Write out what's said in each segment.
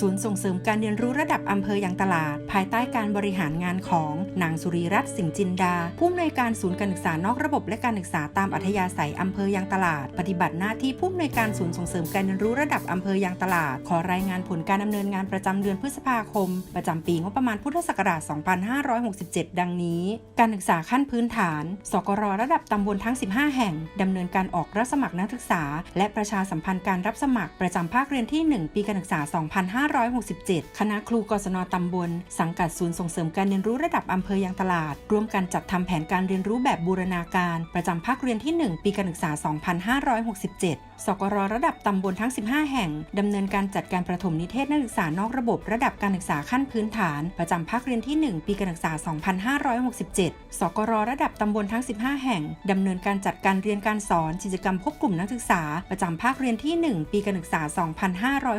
ศูนย์ส่งเสริมการเรียนรู้ระดับอำเภอยางตลาด ภายใต้การบริหารงานของนางสุรีรัตน์สิงห์จินดา ผู้อำนวยการศูนย์การศึกษานอกระบบและการศึกษาตามอัธยาศัยอำเภอยางตลาด ปฏิบัติหน้าที่ผู้อำนวยการศูนย์ส่งเสริมการเรียนรู้ระดับอำเภอยางตลาด ขอรายงานผลการดำเนินงานประจำเดือนพฤษภาคม ประจำปีงบประมาณพุทธศักราช 2567 ดังนี้ การศึกษาขั้นพื้นฐาน สกรระดับตำบลทั้ง 15 แห่งดำเนินการออกรับสมัครนักศึกษา และประชาสัมพันธ์การรับสมัครประจำภาคเรียนที่ 1 ปีการศึกษา 255 2567 คณะครูกศนตำบล สังกัดศูนย์ส่งเสริมการเรียนรู้ระดับอำเภอยางตลาด ร่วมกันจัดทำแผนการเรียนรู้แบบบูรณาการ ประจำภาคเรียนที่ 1 ปีการศึกษา 2567 สกรระดับตำบลทั้ง 15 แห่งดำเนินการจัดการประถมนิเทศนักศึกษานอกระบบระดับการศึกษาขั้นพื้นฐาน ประจำภาคเรียนที่ 1 ปีการศึกษา 2567 สกรระดับตำบลทั้ง 15 แห่งดำเนินการจัดการเรียนการสอนกิจกรรมพบกลุ่มนักศึกษา ประจำภาคเรียนที่ 1 ปีการศึกษา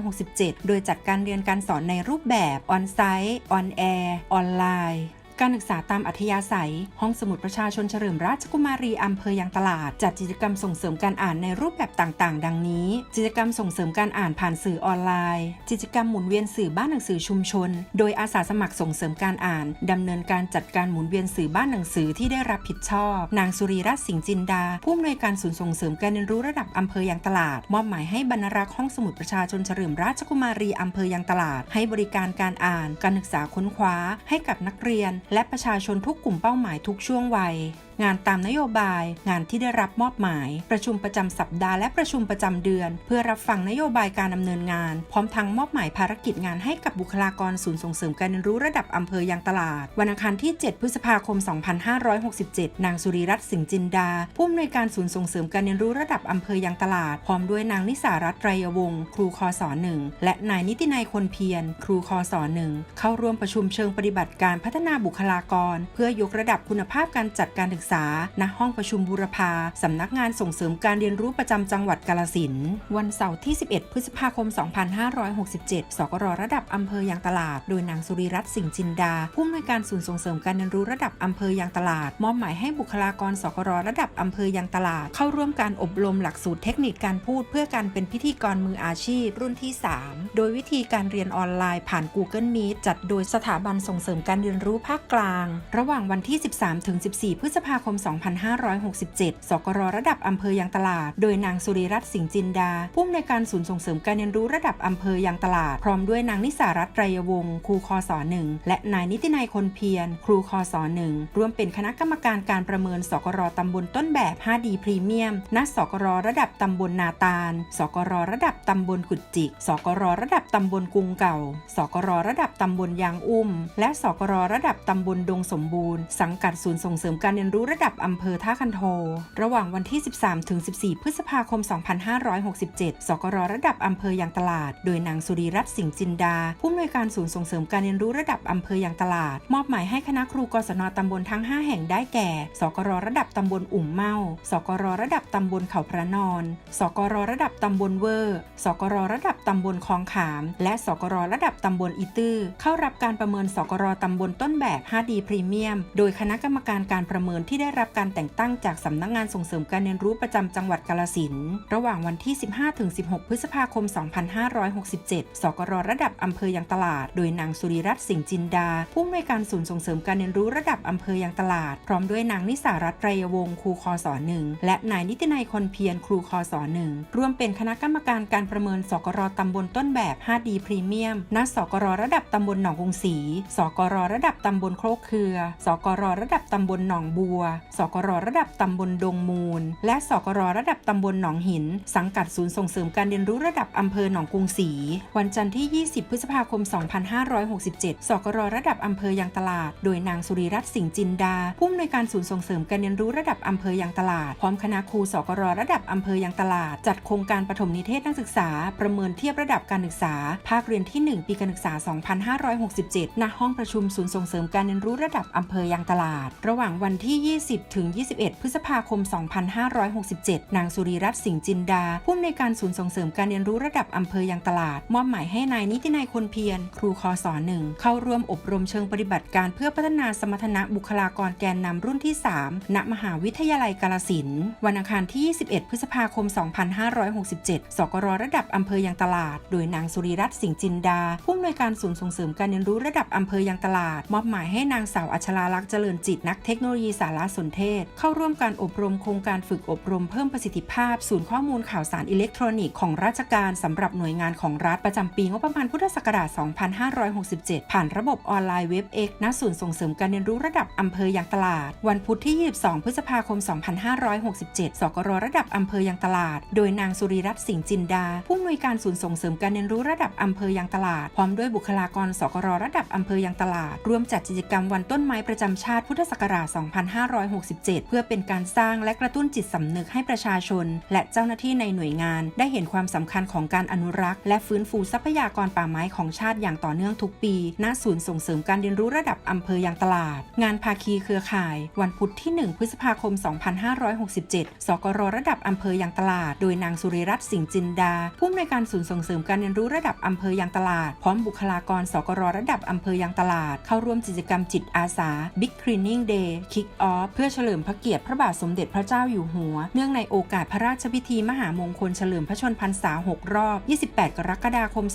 2567 โดยจัดการการเรียนการสอนในรูปแบบออนไซต์ออนแอร์ออนไลน์ การศึกษาตามอัธยาศัย ห้องสมุดประชาชนเฉลิมราชกุมารีอำเภอยางตลาด จัดกิจกรรมส่งเสริมการอ่านในรูปแบบต่างๆ ดังนี้ กิจกรรมส่งเสริมการอ่านผ่านสื่อออนไลน์ กิจกรรมหมุนเวียนสื่อบ้านหนังสือชุมชน โดยอาสาสมัครส่งเสริมการอ่าน ดำเนินการจัดการหมุนเวียนสื่อบ้านหนังสือที่ได้รับผิดชอบ นางสุรีรัตน์สิงห์จินดา ผู้อำนวยการศูนย์ส่งเสริมการเรียนรู้ระดับอำเภอยางตลาด มอบหมายให้บรรณารักษ์ห้องสมุดประชาชนเฉลิมราชกุมารีอำเภอยางตลาด ให้บริการการอ่าน การศึกษาค้นคว้า ให้กับนักเรียนและประชาชนทุกกลุ่มเป้าหมายทุกช่วงวัย งานตามนโยบาย งานที่ได้รับมอบหมาย ประชุมประจำสัปดาห์และประชุมประจำเดือน เพื่อรับฟังนโยบายการดำเนินงาน พร้อมทั้งมอบหมายภารกิจงานให้กับบุคลากรศูนย์ส่งเสริมการเรียนรู้ระดับอำเภอยางตลาด วันอังคารที่ 7 พฤษภาคม 2567 นางสุรีรัตน์สิงห์จินดา ผู้อำนวยการศูนย์ส่งเสริมการเรียนรู้ระดับอำเภอยางตลาด พร้อมด้วยนางนิสารัตน์ไตรยวงศ์ครูคอสอนหนึ่งและนายนิตินัยคนเพียรครูคอสอนหนึ่งเข้าร่วมประชุมเชิงปฏิบัติการพัฒนาบุคลากร เพื่อยกระดับคุณภาพการจัดการศึกษา ณ ห้องประชุมบูรพา สำนักงานส่งเสริมการเรียนรู้ประจำจังหวัดกาลสิน วันเสาร์ที่ 11 พฤษภาคม 2567 สกรระดับอำเภอยางตลาด โดยนางสุริรัตน์สิงห์จินดา ผู้อำนวยการศูนย์ส่งเสริมการเรียนรู้ระดับอำเภอยางตลาด มอบหมายให้บุคลากรสกรระดับอำเภอยางตลาด เข้าร่วมการอบรมหลักสูตรเทคนิคการพูด เพื่อการเป็นพิธีกรมืออาชีพ รุ่นที่ 3 โดยวิธีการเรียนออนไลน์ผ่าน Google Meet จัดโดยสถาบันส่งเสริมการเรียนรู้ภาคกลาง ระหว่างวันที่ 13ถึง14 พฤษภาคม 2567 สกรระดับอำเภอยางตลาด โดยนางสุริรัตน์สิงห์จินดา ผู้อำนวยการศูนย์ส่งเสริมการเรียนรู้ระดับอำเภอยางตลาด พร้อมด้วยนางนิสารัตน์ไตรยวงศ์ครูคอสอหนึ่งและนายนิตินัยคนเพียร ครูคอสอหนึ่งร่วมเป็นคณะกรรมการการประเมิน สกรตำบลต้นแบบ 5D พรีเมียม ณ สกรระดับตำบลนาตาล สกรระดับตำบลกุดจิก สกรระดับตำบลกรุงเก่า สกรระดับตำบลยางอุ้ม และสกรระดับตำบลดงสมบูรณ์ สังกัดศูนย์ส่งเสริมการเรียนรู้ระดับอำเภอท่าคันโท ระหว่างวันที่ 13-14 พฤษภาคม 2567 สกรระดับอำเภอยางตลาด โดยนางสุรีรัตน์สิงห์จินดา ผู้อำนวยการศูนย์ส่งเสริมการเรียนรู้ระดับอำเภอยางตลาด มอบหมายให้คณะครูกศนตำบลทั้ง 5 แห่งได้แก่ สกรระดับตำบลอุ่มเมา สกรระดับตำบลเขาพระนอน สกรระดับตำบลเวอร์ สกรระดับตำบลคลองขาม และสกรระดับตำบลอีตื้อ เข้ารับการประเมินสกรตำบลต้นแบบ 5D พรีเมียม โดยคณะกรรมการการประเมินที่ได้รับการแต่งตั้งจากสำนักงานส่งเสริมการเรียนรู้ประจำจังหวัดกาลสินระหว่างวันที่ 15ถึง16 พฤษภาคม 2567 สกรระดับอำเภอยางตลาด โดยนางสุริรัตน์สิงห์จินดา ผู้อำนวยการศูนย์ส่งเสริมการเรียนรู้ระดับอำเภอยางตลาด พร้อมด้วยนางนิสารัตน์ไรยวงศ์ครูคอสอหนึ่งและนายนิตินัยคนเพียรครูคอสอหนึ่งร่วมเป็นคณะกรรมการการประเมินสกรตำบลต้นแบบ 5D พรีเมียมณสกรระดับตำบลหนองกรุงศรีสกรระดับตำบลโคกเครือ สกรระดับตำบลหนองบัวสกรระดับตำบลดงมูล และสกรระดับตำบลหนองหิน สังกัดศูนย์ส่งเสริมการเรียนรู้ระดับอำเภอหนองกรุงศรีวันจันทร์ที่ 20 พฤษภาคม 2567 สกรระดับอำเภอยางตลาด โดยนางสุริรัตน์สิงห์จินดา ผู้อำนวยการศูนย์ส่งเสริมการเรียนรู้ระดับอำเภอยางตลาด พร้อมคณะครูสกรระดับอำเภอยางตลาด จัดโครงการปฐมนิเทศนักศึกษา ประเมินเทียบระดับการศึกษา ภาคเรียนที่ 1 ปีการศึกษา 2567 ณ ห้องประชุมศูนย์ส่งเสริมการเรียนรู้ระดับอำเภอยางตลาด ระหว่างวันที่20 ถึง 21 พฤษภาคม 2567 นางสุริรัตน์สิงห์จินดา ผู้อำนวยการศูนย์ส่งเสริมการเรียนรู้ระดับอำเภอยังตลาด มอบหมายให้นายนิตินัยคนเพียร ครูคอสอนหนึ่ง เข้าร่วมอบรมเชิงปฏิบัติการเพื่อพัฒนาสมรรถนะบุคลากรแกนนำรุ่นที่ 3 ณ มหาวิทยาลัยกาลสิน วันอังคารที่ 21 พฤษภาคม 2567 สกรระดับอำเภอยังตลาด โดยนางสุริรัตน์สิงห์จินดา ผู้อำนวยการศูนย์ส่งเสริมการเรียนรู้ระดับอำเภอยังตลาด มอบหมายให้นางสาวอัชราลักษณ์เจริญจิตนักเทคโนโลยีสารสนเทศ เข้าร่วมการอบรมโครงการฝึกอบรมเพิ่มประสิทธิภาพ ศูนย์ข้อมูลข่าวสารอิเล็กทรอนิกส์ของราชการสำหรับหน่วยงานของรัฐประจำปีงบประมาณพุทธศักราช 2567 ผ่านระบบออนไลน์เว็บ X ณศูนย์ส่งเสริมการเรียนรู้ระดับอำเภอยังตลาด วันพุธที่ 22 พฤษภาคม 2567 สกรระดับอำเภอยังตลาด โดยนางสุริรัตน์สิงห์จินดา ผู้อำนวยการศูนย์ส่งเสริมการเรียนรู้ระดับอำเภอยังตลาด พร้อมด้วยบุคลากรสกรระดับอำเภอยังตลาด ร่วมจัดกิจกรรมวันต้นไม้ประจำชาติพุทธศักราช2567 เพื่อเป็นการสร้างและกระตุ้นจิตสำนึกให้ประชาชน และเจ้าหน้าที่ในหน่วยงาน ได้เห็นความสำคัญของการอนุรักษ์ และฟื้นฟูทรัพยากรป่าไม้ของชาติอย่างต่อเนื่องทุกปี ณ ศูนย์ส่งเสริมการเรียนรู้ระดับอำเภอยางตลาด งานภาคีเครือข่าย วันพุธที่ 1 พฤษภาคม 2567 สกรระดับอำเภอยางตลาด โดยนางสุริรัตน์สิงห์จินดา ผู้อำนวยการศูนย์ส่งเสริมการเรียนรู้ระดับอำเภอยางตลาด พร้อมบุคลากร สกรระดับอำเภอยางตลาด เข้าร่วมกิจกรรมจิตอาสา Big Cleaning Day Kick Off เพื่อเฉลิมพระเกียรติพระบาทสมเด็จพระเจ้าอยู่หัว เนื่องในโอกาสพระราชพิธีมหามงคลเฉลิมพระชนพรรษา 6 รอบ 28 กรกฎาคม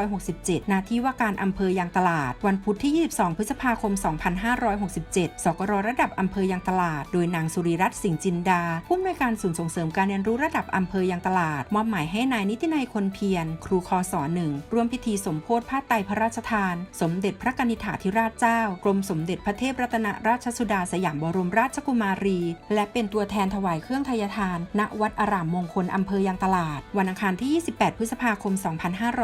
2567 ณ ที่ว่าการอำเภอยางตลาด วันพุธที่ 22 พฤษภาคม 2567 สกรระดับอำเภอยางตลาด โดยนางสุริรัตน์สิงห์จินดา ผู้อำนวยการศูนย์ส่งเสริมการเรียนรู้ระดับอำเภอยางตลาด มอบหมายให้นายนิตินัยคนเพียร ครูคอสอหนึ่งร่วมพิธีสมโพธิผ้าไตรพระราชทาน สมเด็จพระกนิษฐาธิราชเจ้า กรมสมเด็จพระเทพรัตนราชสุดาสยามบรมราชกุมารี และเป็นตัวแทนถวายเครื่องทายทาน ณวัดอารามมงคลอำเภอยางตลาด วันอังคารที่ 28 พฤษภาคม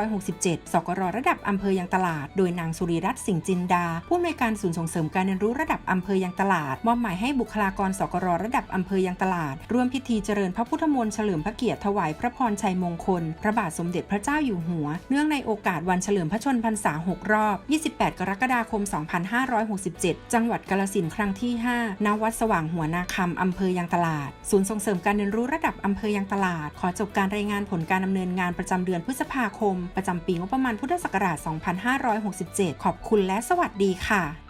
2567 สกรระดับอำเภอยางตลาด โดยนางสุริรัตน์สิงห์จินดา ผู้อำนวยการศูนย์ส่งเสริมการเรียนรู้ระดับอำเภอยางตลาด มอบหมายให้บุคลากรสกรระดับอำเภอยางตลาด ร่วมพิธีเจริญพระพุทธมนต์เฉลิมพระเกียรติถวายพระพรชัยมงคล พระบาทสมเด็จพระเจ้าอยู่หัว เนื่องในโอกาสวันเฉลิมพระชนพรรษา 6 รอบ 28 กรกฎาคม 2567 จังหวัดกาฬสินครั้งที่ 5ณวัดสว่างหัวนาคำอำเภอยางตลาด ศูนย์ส่งเสริมการเรียนรู้ระดับอำเภอยางตลาด ขอจบการรายงานผลการดำเนินงานประจำเดือนพฤษภาคม ประจำปีงบประมาณพุทธศักราช 2567 ขอบคุณและสวัสดีค่ะ